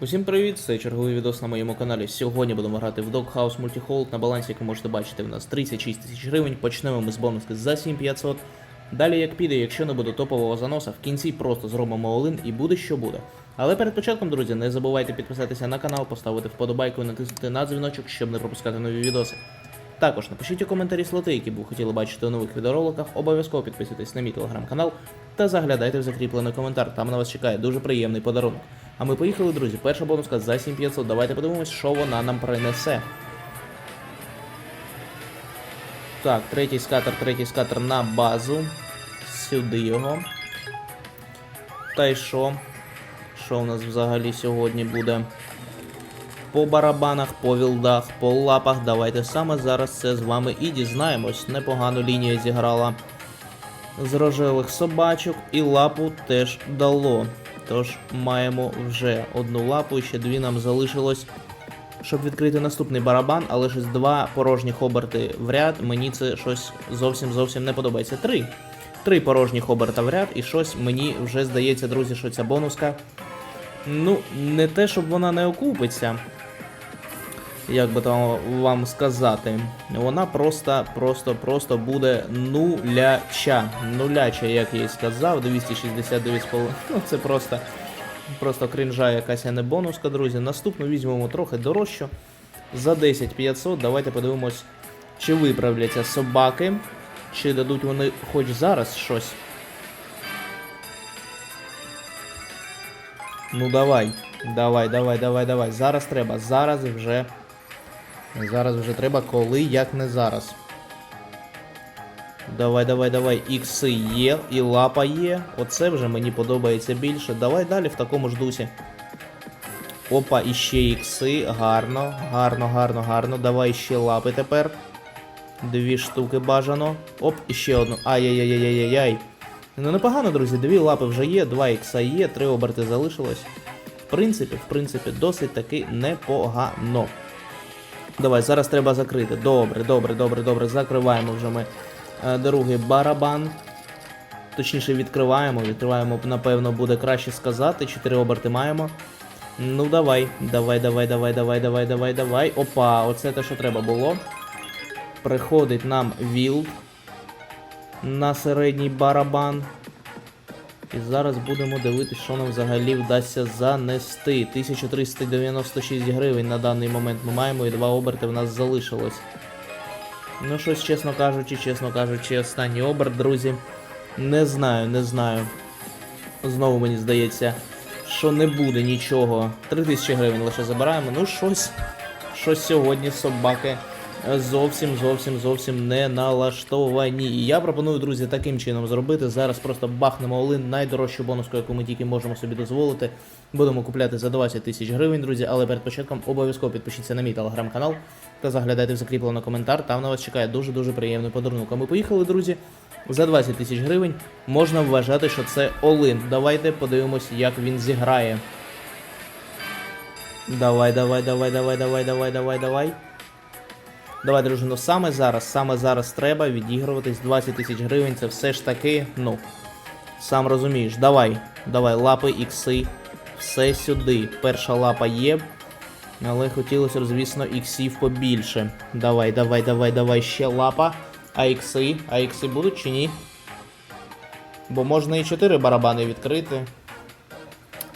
Усім привіт! Це черговий відос на моєму каналі. Сьогодні будемо грати в Doghouse Multihold на балансі, як ви можете бачити, в нас 36 тисяч гривень. Почнемо ми з бонуски за 7500. Далі як піде, якщо не буде топового заноса, в кінці просто зробимо олин і буде що буде. Але перед початком, друзі, не забувайте підписатися на канал, поставити вподобайку і натиснути на дзвіночок, щоб не пропускати нові відоси. Також напишіть у коментарі слоти, які б ви хотіли бачити у нових відеороликах. Обов'язково підписуйтесь на мій телеграм-канал та заглядайте в закріплений коментар. Там на вас чекає дуже приємний подарунок. А ми поїхали, друзі. Перша бонуска за 7500. Давайте подивимось, що вона нам принесе. Так, третій скатер, третій скатер на базу. Сюди його. Та й що? Що у нас взагалі сьогодні буде? По барабанах, по вілдах, по лапах. Давайте саме зараз це з вами і дізнаємось. Непогану лінію зіграла з рожевих собачок, і лапу теж дало. Тож маємо вже одну лапу, ще дві нам залишилось. Щоб відкрити наступний барабан, але щось два порожніх оберти в ряд. Мені це щось зовсім зовсім не подобається. Три. Три порожніх оберта в ряд, і щось мені вже здається, друзі, що ця бонуска. Ну, не те, щоб вона не окупиться. Як би там вам сказати, вона просто, просто, просто буде нуляча. Нуляча, як я і сказав, 269,5. Ну це просто, просто крінжа якась а не бонуска, друзі. Наступну візьмемо трохи дорожчу. За 10 500. Давайте подивимось, чи виправляться собаки, чи дадуть вони хоч зараз щось. Ну давай, давай, давай, давай, давай. Зараз треба. Зараз вже. Зараз вже треба, коли, як не зараз. Давай, давай, давай. Ікси є, і лапа є. Оце вже мені подобається більше. Давай далі в такому ж дусі. Опа, і ще ікси. Гарно, гарно, гарно, гарно. Давай ще лапи тепер. Дві штуки бажано. Оп, і ще одну. Ай-яй-яй-яй-яй-яй. Ну непогано, друзі, дві лапи вже є, два ікса є, три оберти залишилось. В принципі, в принципі, досить таки непогано. Давай, зараз треба закрити. Добре, добре, добре, добре. Закриваємо вже ми е, другий барабан. Точніше, відкриваємо. Відкриваємо, напевно, буде краще сказати. Чотири оберти маємо. Ну, давай, давай, давай, давай, давай, давай, давай, давай. Опа, оце те, що треба було. Приходить нам вілд на середній барабан. І зараз будемо дивитися, що нам взагалі вдасться занести. 1396 гривень на даний момент ми маємо і два оберти в нас залишилось. Ну, щось, чесно кажучи, чесно кажучи, останній оберт, друзі. Не знаю, не знаю. Знову мені здається, що не буде нічого. 3000 гривень лише забираємо. Ну, щось. Щось сьогодні собаки зовсім зовсім зовсім не налаштовані. І я пропоную, друзі, таким чином зробити. Зараз просто бахнемо олин, найдорожчу бонуску, яку ми тільки можемо собі дозволити. Будемо купляти за 20 тисяч гривень, друзі. Але перед початком обов'язково підпишіться на мій телеграм-канал та заглядайте в закріплений коментар. Там на вас чекає дуже дуже приємний подарунок. А ми поїхали, друзі. За 20 тисяч гривень можна вважати, що це олин. Давайте подивимось, як він зіграє. Давай, давай, давай, давай, давай, давай, давай, давай. Давай, дружино, саме зараз, саме зараз треба відігруватись 20 тисяч гривень. Це все ж таки, ну, сам розумієш. Давай, давай, лапи, ікси, все сюди. Перша лапа є. Але хотілося б, звісно, іксів побільше. Давай, давай, давай, давай, ще лапа. А ікси? А ікси будуть чи ні? Бо можна і 4 барабани відкрити,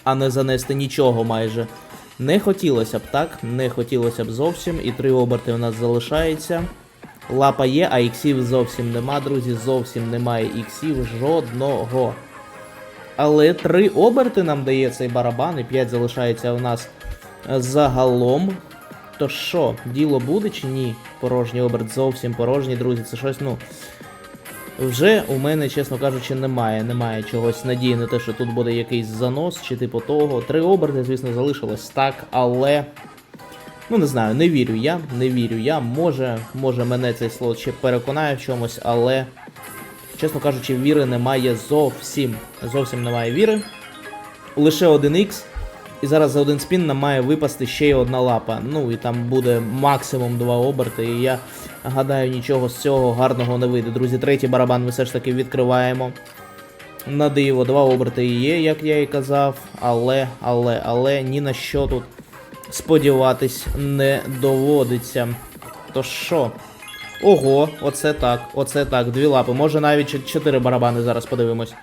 а не занести нічого майже. Не хотілося б так, не хотілося б зовсім, і три оберти у нас залишається. Лапа є, а іксів зовсім нема, друзі, зовсім немає іксів жодного. Але три оберти нам дає цей барабан, і 5 залишається у нас загалом. То що, діло буде чи ні? Порожній оберт зовсім порожній, друзі. Це щось, ну. Вже у мене, чесно кажучи, немає. Немає чогось надії на те, що тут буде якийсь занос чи типу того. Три оберти, звісно, залишилось так, але. Ну, не знаю, не вірю я, не вірю я. Може, може мене цей слот ще переконає в чомусь, але. Чесно кажучи, віри немає зовсім. Зовсім немає віри. Лише один Х. І зараз за один спін нам має випасти ще й одна лапа. Ну і там буде максимум два оберти. І я гадаю, нічого з цього гарного не вийде. Друзі, третій барабан ми все ж таки відкриваємо. На диво, два оберти є, як я і казав, але, але, але ні на що тут сподіватись не доводиться. То що? Ого, оце так, оце так, дві лапи. Може навіть чот- чотири барабани зараз подивимось.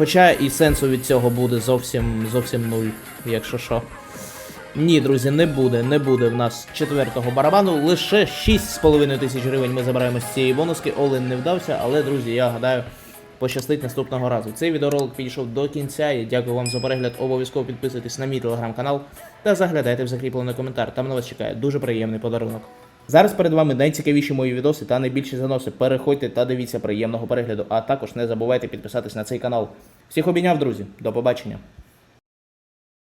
Хоча і сенсу від цього буде зовсім зовсім нуль, якщо що. Ні, друзі, не буде, не буде в нас четвертого барабану. Лише 6,5 тисяч гривень ми забираємо з цієї бонуски. Олен не вдався, але, друзі, я гадаю, пощастить наступного разу. Цей відеоролик підійшов до кінця. Я дякую вам за перегляд. Обов'язково підписуйтесь на мій телеграм-канал та заглядайте в закріплений коментар. Там на вас чекає дуже приємний подарунок. Зараз перед вами найцікавіші мої відоси та найбільші заноси. Переходьте та дивіться приємного перегляду. А також не забувайте підписатись на цей канал. Всіх обійняв, друзі. До побачення.